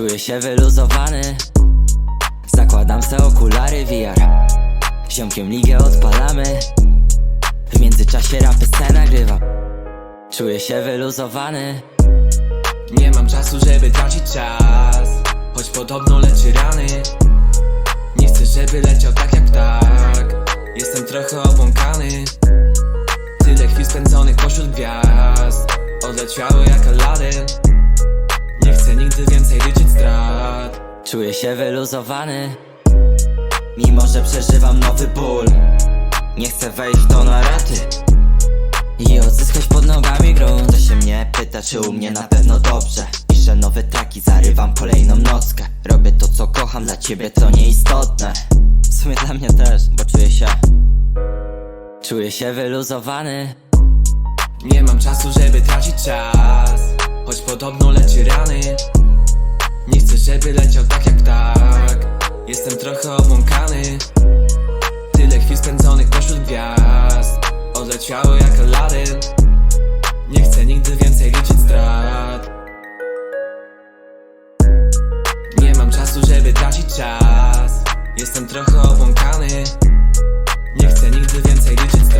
Czuję się wyluzowany. Zakładam se okulary VR Ziomkiem ligę odpalamy. W międzyczasie rapy se nagrywam. Czuję się wyluzowany. Nie mam czasu, żeby tracić czas. Choć podobno leczy rany. Nie chcę, żeby leciał tak jak ptak Jestem trochę obłąkany. Tyle chwil spędzonych pośród gwiazd. Odleciały jak Aladdin Czuję się wyluzowany. Mimo, że przeżywam nowy ból Nie chcę wejść w to na raty I odzyskać pod nogami grunt. Ktoś się mnie pyta, czy u mnie na pewno dobrze. Piszę nowe traki, zarywam kolejną nockę. Robię to, co kocham, dla ciebie to nieistotne. W sumie dla mnie też, bo czuję się Czuję się wyluzowany. Nie mam czasu, żeby tracić czas. Choć podobno leczy rany Nie chcę, żeby leciał tak jak ptak Jestem trochę obłąkany. Tyle chwil spędzonych pośród gwiazd. Odleciały jak Aladdin Nie chcę nigdy więcej liczyć strat. Nie mam czasu, żeby tracić czas. Jestem trochę obłąkany. Nie chcę nigdy więcej liczyć strat